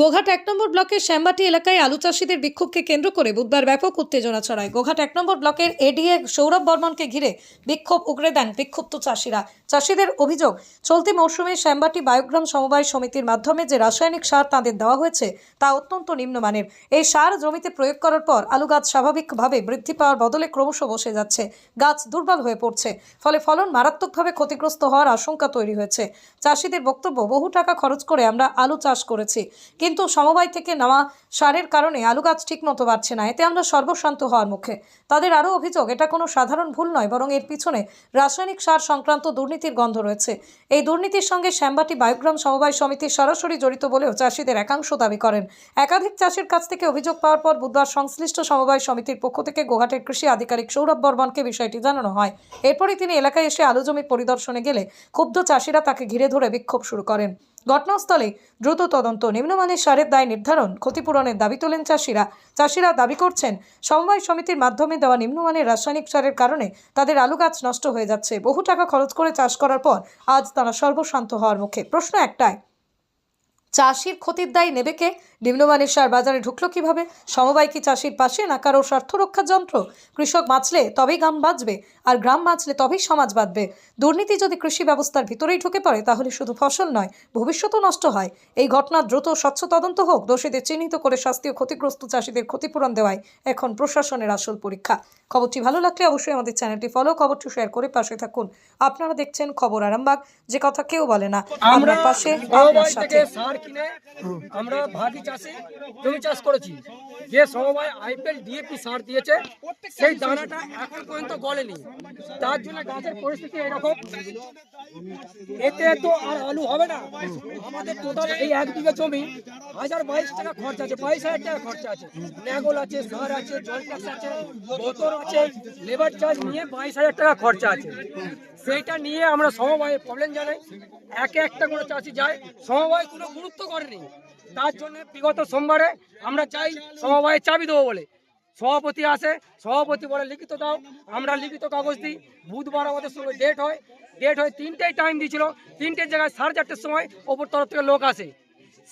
গোঘাট এক নম্বর ব্লকের শ্যামবাটি এলাকায় আলু চাষিদের বিক্ষোভকে কেন্দ্র করে বুধবার ব্যাপক উত্তেজনা ছড়ায়। গোঘাট এক নম্বর ব্লকের এডিএ সৌরভ বর্মনকে ঘিরে বিক্ষোভ উগরে দেন বিক্ষুব্ধ চাষিরা। চাষিদের অভিযোগ, চলতি মৌসুমে শ্যামবাটি বায়োগ্রাম সমবায় সমিতির মাধ্যমে যে রাসায়নিক সার তাঁদের দেওয়া হয়েছে, তা অত্যন্ত নিম্নমানের। এই সার জমিতে প্রয়োগ করার পর আলু গাছ স্বাভাবিকভাবে বৃদ্ধি পাওয়ার বদলে ক্রমশ বসে যাচ্ছে। গাছ দুর্বল হয়ে পড়ছে, ফলে ফলন মারাত্মকভাবে ক্ষতিগ্রস্ত হওয়ার আশঙ্কা তৈরি হয়েছে। চাষিদের বক্তব্য, বহু টাকা খরচ করে আমরা আলু চাষ করেছি। কিন্তু সমবায় থেকে নেওয়া সারের কারণে আলু গাছ ঠিকমতো বাড়ছে না। এতে আমরা সর্বশান্ত হওয়ার মুখে। তাদের আরও অভিযোগ, এটা কোনো সাধারণ ভুল নয়, বরং এর পিছনে রাসায়নিক সার সংক্রান্ত দুর্নীতির গন্ধ রয়েছে। এই দুর্নীতির সঙ্গে শ্যামবাটি বায়োগ্রাম সমবায় সমিতি সরাসরি জড়িত বলেও চাষিদের একাংশ দাবি করেন। একাধিক চাষির কাছ থেকে অভিযোগ পাওয়ার পর বুধবার সংশ্লিষ্ট সমবায় সমিতির পক্ষ থেকে গোঘাটের কৃষি আধিকারিক সৌরভ বর্মনকে বিষয়টি জানানো হয়। এরপরই তিনি এলাকায় এসে আলু জমি পরিদর্শনে গেলে ক্ষুব্ধ চাষিরা তাকে ঘিরে ধরে বিক্ষোভ শুরু করেন। ঘটনাস্থলে দ্রুত তদন্ত নিম্নমানের সারের দায় নির্ধারণ, ক্ষতিপূরণের দাবি তোলেন চাষিরা। চাষিরা দাবি করছেন, সমবায় সমিতির মাধ্যমে দেওয়া নিম্নমানের রাসায়নিক সারের কারণে তাদের আলু গাছ নষ্ট হয়ে যাচ্ছে। বহু টাকা খরচ করে চাষ করার পর আজ তারা সর্বশান্ত হওয়ার মুখে। প্রশ্ন একটাই, চাষির ক্ষতির দায় নেবে কে? নিম্নমানের সার বাজারে ঢুকলো কীভাবে? সমবায় কি চাষির পাশে না কারও স্বার্থ রক্ষার যন্ত্র? কৃষক বাঁচলে তবেই গ্রাম বাঁচবে আর গ্রাম বাঁচলে তবেই সমাজ বাঁচবে। দুর্নীতি যদি কৃষি ব্যবস্থার ভিতরেই ঢুকে পড়ে তাহলে শুধু ফসল নয় ভবিষ্যতও নষ্ট হয়। এই ঘটনা দ্রুত স্বচ্ছ তদন্ত হোক দোষীদের চিহ্নিত করে শাস্তি ও ক্ষতিগ্রস্ত চাষিদের ক্ষতিপূরণ দেওয়ায় এখন প্রশাসনের আসল পরীক্ষা। খবরটি ভালো লাগলে অবশ্যই আমাদের চ্যানেলটি ফলো খবরটি শেয়ার করে পাশে থাকুন। আপনারা দেখছেন খবর আরামবাগ যে কথা কেউ বলে না। আমরা পাশে আপনার সাথে। আমরা ভাগি জমি চাষ করেছি। যে সমবায় আইপিএল ডিএপি সার দিয়েছে, সেই দানাটা এখন পর্যন্ত গলেনি। তার জন্য গাছের পরিস্থিতি এরকম। এতে তো আর আলু হবে না। আমাদের টোটাল এই এক বিঘা জমি হাজার বাইশ টাকা খরচ আছে, বাইশ হাজার টাকা খরচা আছে। ন্যাগল আছে, সার আছে জল ট্যাক্স আছে, বোতল আছে, লেবার চার্জ নিয়ে বাইশ হাজার টাকা খরচা আছে। সেইটা নিয়ে আমরা সমবায়ে প্রবলেম জানাই। একে একটা করে চাষি যায়। সমবায় কোনো গুরুত্ব করেনি। তার জন্য বিগত সোমবারে আমরা চাই সমবায়ে চাবি দেবো বলে। সভাপতি আসে সভাপতি বলে লিখিত দাও আমরা লিখিত কাগজ দিই। বুধবার আমাদের সঙ্গে ডেট হয়। ডেট হয় তিনটেই টাইম দিয়েছিল। তিনটের জায়গায় সাড়ে চারটের সময় ওপর তরফ থেকে লোক আসে।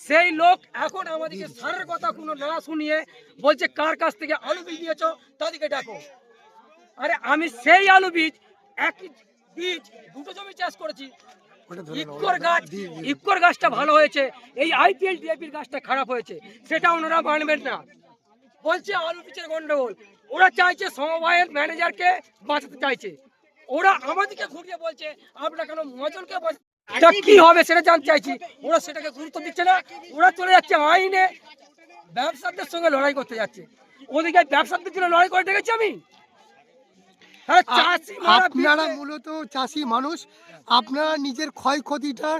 সেই লোক এখন আমাদেরকে সারের কথা কোনো না শুনিয়ে বলছে কার কাছ থেকে আলু বীজ দিয়েছ তাদেরকে ডাকো। আরে আমি সেই আলু বীজ একই বীজ দুটো জমি চাষ করেছি। ইক্কর গাছ ইক্কর গাছটা ভালো হয়েছে। এই আইপিএল ডিএপির গাছটা খারাপ হয়েছে। সেটা ওনারা মানবেন না। বলছে আলু পিছের গন্ডগোল। ওরা চাইছে সমবায়ের ম্যানেজারকে বাঁচাতে চাইছে। ওরা আমাদেরকে ঘুরিয়ে বলছে আমরা কেন মজনকে কি হবে সেটা জানতে চাইছি। ওরা সেটাকে গুরুত্ব দিচ্ছে না। ওরা চলে যাচ্ছে আইনে। ব্যবসাদের সঙ্গে লড়াই করতে যাচ্ছে। ওদিকে ব্যবসাদের জন্য লড়াই করে দেখেছি আমি। আপনারা মূলত চাষি মানুষ আপনারা নিজের ক্ষয়ক্ষতিটার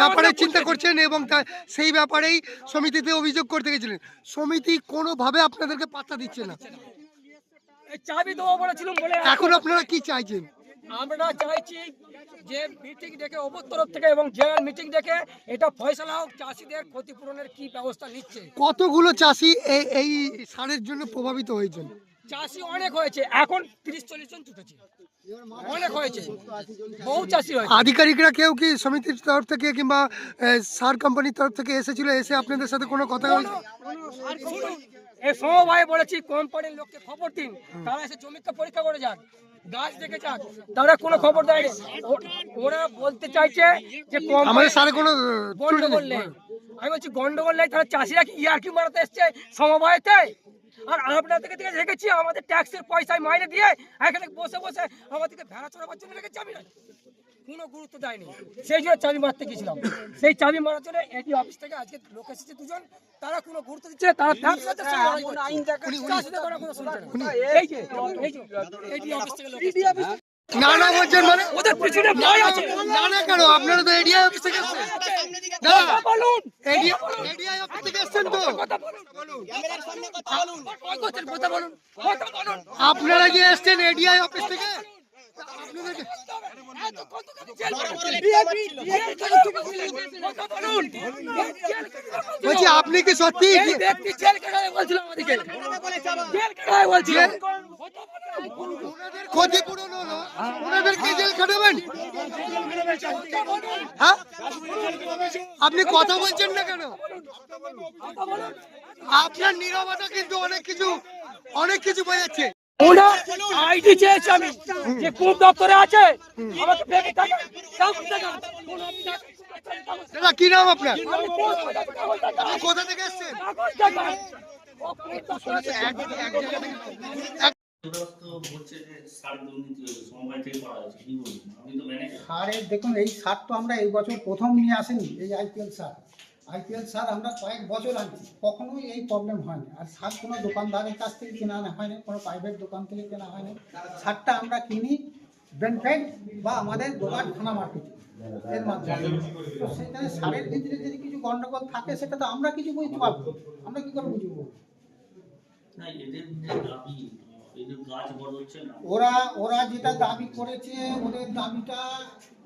ব্যাপারে চিন্তা করছেন এবং তা সেই ব্যাপারেই সমিতিতে অভিযোগ করতে গেছিলেন। সমিতি কোনোভাবে আপনাদেরকে পাত্তা দিচ্ছে না। চাবি দেবো বলেছিলাম বলে এখন আপনারা কি চাইছেন? আমরা চাইছি যে মিটিং ডেকে ওপর তরফ থেকে এবং জেনারেল মিটিং ডেকে এটা ফয়সলা হোক চাষিদের ক্ষতিপূরণের কি ব্যবস্থা নিচ্ছে। কতগুলো চাষি এই এই সারের জন্য প্রভাবিত হয়েছেন? চাষি অনেক হয়েছে। এখন তিরিশ চল্লিশ জন জুটেছে। অনেক হয়েছে। বহু চাষি হয়েছে। আধিকারিকরা কেউ কি সমিতির তরফ থেকে কিংবা সার কোম্পানির তরফ থেকে এসেছিল? এসে আপনাদের সাথে কোনো কথা এই সমবায় বলেছি কোম্পানির লোককে খবর দিন। তারা এসে জমিতে পরীক্ষা করে যান গাছ দেখে যান তারা কোনো খবর দেয়নি। ওরা বলতে চাইছে যে আমাদের সারে কোনো গন্ডগোল নেই। আমি বলছি গন্ডগোল নেই। তাহলে চাষিরা কি ইয়ার্কি মারাতে এসছে সমবায়তে? আর আপনাদের থেকে থেকে রেখেছি আমাদের ট্যাক্সের পয়সায় মাইনে দিয়ে এখানে বসে বসে আমাদেরকে ভেড়া চড়াবার জন্য রেখেছি আমি। কোনো গুরুত্ব দেয়নি। সেই জন্য চাবি মারতে গেছিলাম সেই চাবি মারার জন্য এটি অফিস থেকে আজকে লোক এসেছে দুজন। তারা কোনো গুরুত্ব দিচ্ছে তারা ব্যবসাদের সঙ্গে লড়াই করছে। চাষিদের কথা কোনো শুনছে না। এই যে এই যে এটি অফিস থেকে লোক না না বলছেন মানে? ওদের পিছনে ভয় আছে। না না কেন? আপনারা তো এডিআই অফিস থেকে না কথা বলুন এডিআই অফিস থেকে এসেছেন তো কথা বলুন কথা বলুন কথা বলুন কথা বলুন আপনারা যে এসেছেন এডিআই অফিস থেকে আপনাদেরকে বলছি আপনি কি সত্যি বলছিল আমাদেরকে জেল কেটে বলছিল ওনাদের ক্ষতিপূরণ হলো ওনাদেরকে জেল খাটাবেন হ্যাঁ আপনি কথা বলছেন না কেন? আপনার নীরবতা কিন্তু অনেক কিছু অনেক কিছু বোঝাচ্ছে। ওনা আইডি চেয়েছি আমি যে কোন দপ্তরে আছে আমাকে? দাদা কি নাম আপনার? কোথা থেকে এসছেন? সারের দেখুন এই সার তো আমরা এই বছর প্রথম নিয়ে আসিনি এই আইপিএল সার। আইপিএল সার আমরা কয়েক বছর আনছি কখনোই এই প্রবলেম হয়নি। আর সার কোনো দোকানদারের কাছ থেকে কেনা হয়নি কোনো প্রাইভেট দোকান থেকে কেনা হয়নি। সারটা আমরা কিনি বেনফেট বা আমাদের দোকান খানা মার্কেটে এর মাধ্যমে। তো সেখানে সারের ভিতরে যদি কিছু গন্ডগোল থাকে সেটা তো আমরা কিছু বুঝতে পারব। আমরা কি করে বুঝব? না এদের ওরা ওরা যেটা দাবি করেছে, ওদের দাবিটা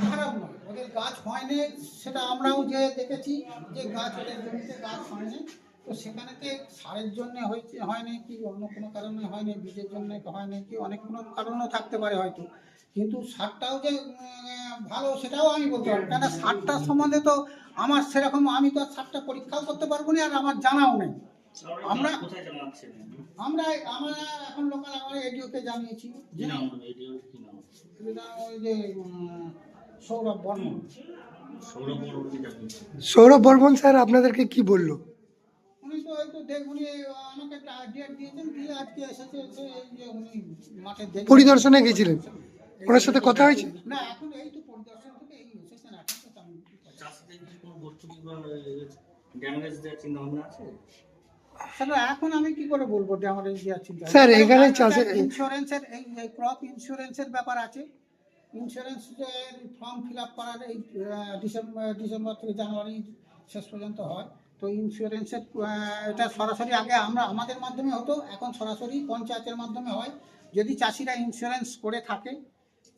খারাপ নয়। ওদের গাছ হয়নি, সেটা আমরাও যে দেখেছি যে গাছ ওদের জমিতে গাছ হয়নি। তো সেখানেতে সারের জন্য হয়েছে, হয়নি কি অন্য কোনো কারণে হয়নি, বীজের জন্য হয়নি কি অনেক কোনো কারণও থাকতে পারে হয়তো। কিন্তু সারটাও যে ভালো সেটাও আমি বলতে পারব কেন সারটার সম্বন্ধে তো আমার সেরকম, আমি তো আর সারটা পরীক্ষাও করতে পারব না আর আমার জানাও নেই। আমরা আমরা- কোথায় জানাচ্ছেন? আমরা আমরা এখন লোকাল আমরা এডিওকে জানিয়েছি। যে নাম রেডিও কি নাম? ওই যে সৌরভ বর্মন। সৌরভ বর্মন স্যার আপনাদেরকে কি বলল? উনি তো হয়তো দেখ উনি আমাকে একটা ডেট দিয়েছেন দিয়ে আজকে এসেছে এই যে উনি মাঠে। পরিদর্শনে গেছিলেন। ওনার সাথে কথা হয়েছে? না এখন এই তো পরিদর্শন থেকে এই এসেছেন এখন তো তেমন চাষিদের কি কোনো ভর্তুকি বা ড্যামেজ দেওয়ার চিন্তা ভাবনা আছে? তাহলে এখন আমি কি করে বলব যে আমার এই চিন্তা স্যার, এখানে চাষে- ইন্স্যুরেন্সের এই ক্রপ ইন্স্যুরেন্সের ব্যাপার আছে। ইন্স্যুরেন্স ফর্ম ফিল আপ করার এই ডিসেম্বর ডিসেম্বর থেকে জানুয়ারি শেষ পর্যন্ত হয়। তো ইন্স্যুরেন্সের এটা সরাসরি আগে আমরা আমাদের মাধ্যমে হতো এখন সরাসরি পঞ্চায়েতের মাধ্যমে হয়। যদি চাষিরা ইন্স্যুরেন্স করে থাকে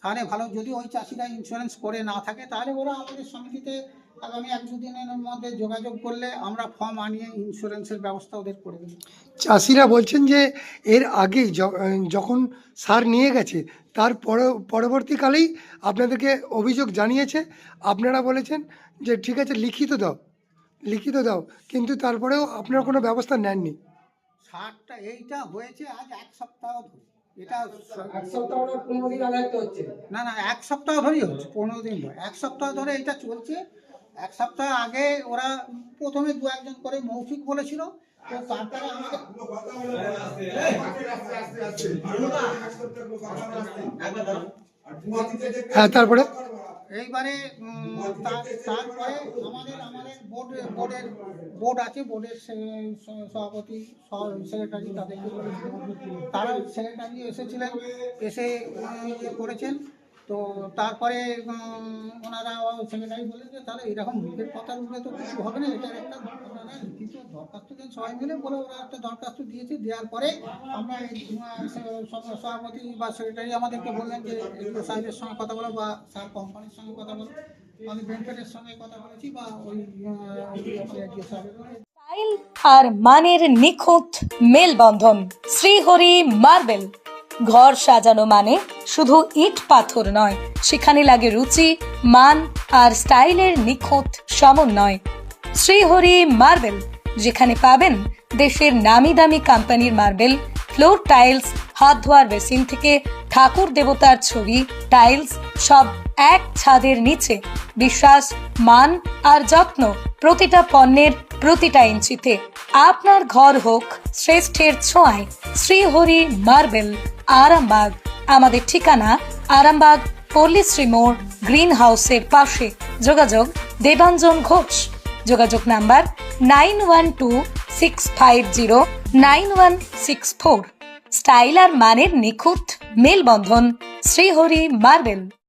তাহলে ভালো। যদি ওই চাষিরা ইন্স্যুরেন্স করে না থাকে তাহলে ওরা আমাদের সমিতিতে আগামী এক দুদিনের মধ্যে যোগাযোগ করলে আমরা ফর্ম আনিয়ে ইন্স্যুরেন্সের ব্যবস্থা ওদের করে দেবো। চাষিরা বলছেন যে এর আগে যখন সার নিয়ে গেছে তার পরবর্তীকালেই আপনাদেরকে অভিযোগ জানিয়েছে। আপনারা বলেছেন যে ঠিক আছে লিখিত দাও লিখিত দাও কিন্তু তারপরেও আপনারা কোনো ব্যবস্থা নেননি। সারটা এইটা হয়েছে আজ এক সপ্তাহ ধরে। এটা এক সপ্তাহ না পনেরো দিন আগে হচ্ছে। না না এক সপ্তাহ ধরেই হচ্ছে পনেরো দিন এক সপ্তাহ ধরে এটা চলছে। এক সপ্তাহ আগে ওরা প্রথমে দু একজন করে মৌখিক বলেছিল তো তারপরে আমাকে হ্যাঁ তারপরে? এইবারে তার- তারপরে আমাদের আমাদের বোর্ড বোর্ডের বোর্ড আছে বোর্ডের সভাপতি সেক্রেটারি তাদেরকে তারা সেক্রেটারি এসেছিলেন এসে করেছেন। তো তারপরে ওনারা সেক্রেটারি বললেন যে, তাহলে এরকম মুখের কথার উপরে তো কিছু হবে না, এটার একটা ওনারা দরখাস্ত দেন সবাই মিলে, বলে ওরা একটা দরখাস্ত দিয়েছে, দেওয়ার পরে আমরা সভাপতি বা সেক্রেটারি আমাদেরকে বললেন যে এগুলো সাহেবের সঙ্গে কথা বলো বা স্যার কোম্পানির সঙ্গে কথা বলো। আমি বেনিফিটের সঙ্গে কথা বলেছি বা ওই আর মানের নিখুঁত মেলবন্ধন, শ্রীহরি মার্বেল। ঘর সাজানো মানে শুধু ইট পাথর নয়। সেখানে লাগে রুচি, মান আর স্টাইলের নিখুঁত সমন্বয়। শ্রীহরি মার্বেল, যেখানে পাবেন দেশের নামি দামি কোম্পানির মার্বেল, ফ্লোর টাইলস হাত ধোয়ার বেসিন থেকে ঠাকুর দেবতার ছবি, টাইলস সব এক ছাদের নিচে। বিশ্বাস, মান আর যত্ন প্রতিটা পণ্যের প্রতিটা ইঞ্চিতে। আপনার ঘর হোক শ্রেষ্ঠের ছোঁয়ায়, শ্রীহরি মার্বেল। আরামবাগ। আমাদের ঠিকানা আরামবাগ পল্লীশ্রী মোড়, গ্রিন হাউসের পাশে। যোগাযোগ দেবাঞ্জন ঘোষ। যোগাযোগ number nine one two six five zero nine one six four. Style আর মানের নিখুঁত মেলবন্ধন শ্রীহরি মার্বেল।